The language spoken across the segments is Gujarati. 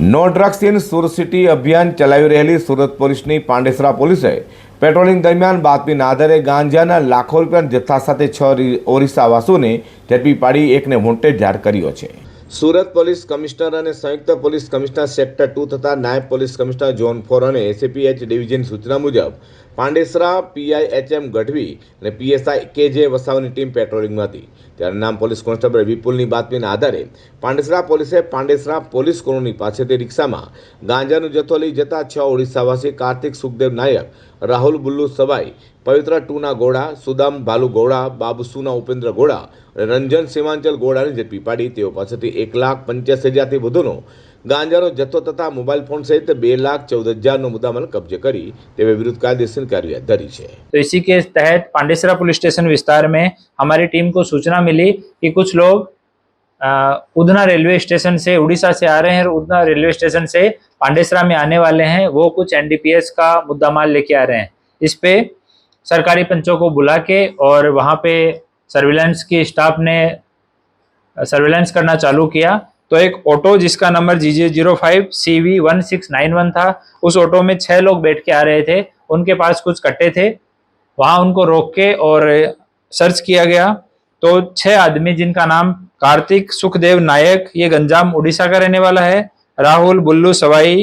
no drugs in Surat city અભિયાન ચલાવી રહેલી સુરત પોલીસની પાંડેસરા પોલીસે પેટ્રોલિંગ દરમિયાન બાતમીના આધારે ગાંજાના લાખો રૂપિયાના જથ્થા સાથે છ ઓરિસ્સાવાસીઓને ઝડપી પાડી એકને વોન્ટેડ જાહેર કર્યો છે સુરત પોલીસ કમિશનર અને સંયુક્ત પોલીસ કમિશનર સેક્ટર ટુ તથા નાયબ પોલીસ કમિશનર ઝોન ફોર અને એસીપીએચ ડિવિઝન સૂચના મુજબ પાંડેસરા પીઆઈએચએમ ગઢવી અને પીએસઆઈ કે જે વસાવાની ટીમ પેટ્રોલિંગમાં હતી ત્યારે નામ પોલીસ કોન્સ્ટેબલ વિપુલની બાતમીના આધારે પાંડેસરા પોલીસે પાંડેસરા પોલીસ કોલોની પાસેથી રિક્ષામાં ગાંજાનો જથ્થો લઈ જતા છ ઓડિશાવાસી કાર્તિક સુખદેવ નાયક રાહુલ બુલ્લુ સવાઈ પવિત્ર ટુના ગોળા સુદામ ભાલુ ગોળા બાબુસુના ઉપેન્દ્ર ગોળા અને રંજન સીમાંચલ ગોળાને ઝડપી પાડી તેઓ પાસેથી એક લાખ પંચ્યાસી હજારથી વધુનો ગાંજાનો જથ્થો તથા મોબાઈલ ફોન સહિત બે લાખ ચૌદ હજારનો મુદ્દામાલ કબજે કરી તેવી વિરુદ્ધ કાયદેસર કાર્યવાહી ધરી છે તો इसी के तहत पांडेसरा पुलिस स्टेशन विस्तार में हमारी टीम को सूचना मिली कि कुछ लोग अ, રેલવે સ્ટેશન स्टेशन से સે આ રહે रहे हैं और उधना रेलवे पांडेसरा में आने वाले हैं वो कुछ एनडीपीएस का मुद्दा माल लेके आ रहे हैं इस पे सरकारी पंचों को बुला के और वहाँ पे सर्विलेंस के स्टाफ ने सर्विलेंस करना चालू किया तो एक ऑटो जिसका number G J zero five C V one six nine one था उस ऑटो में छः लोग बैठ के आ रहे थे उनके पास कुछ कट्टे थे वहाँ उनको रोक के और सर्च किया गया तो छः आदमी जिनका नाम कार्तिक सुखदेव नायक ये गंजाम उड़ीसा का रहने वाला है राहुल बुल्लू सवाई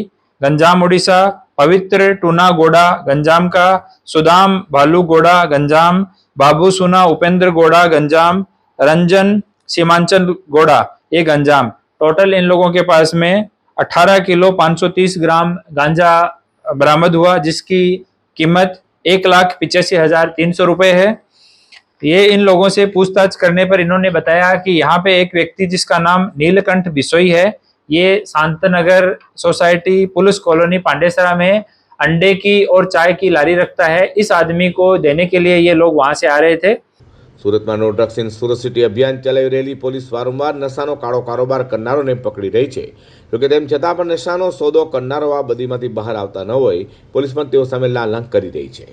गंजाम उड़ीसा पवित्र टूना गोड़ा गंजाम का सुदाम भालू गोड़ा गंजाम बाबू सुना उपेंद्र गोड़ा गंजाम रंजन सीमांचल गोड़ा ये गंजाम टोटल इन लोगों के पास में 18 किलो 530 ग्राम गांजा बरामद हुआ जिसकी कीमत एक लाख पिचासी हजार तीन सौ रुपये है ये इन लोगों से पूछताछ करने पर इन्होंने बताया कि यहाँ पे एक व्यक्ति जिसका नाम नीलकंठ बिसोई है ये Shantnagar society police colony Pandesara में अंडे की और चाय की लारी रखता है इस आदमी को देने के लिए ये लोग वहाँ से आ रहे थे સુરતમાં no drugs in Surat city અભિયાન ચલાવી રહેલી પોલીસ વારંવાર નશાનો કાળો કારોબાર કરનારોને પકડી રહી છે જોકે તેમ છતાં પણ નશાનો સોદો કરનારો આ બધીમાંથી બહાર આવતા ન હોય પોલીસ પણ તેઓ સામે લાલાંક કરી રહી છે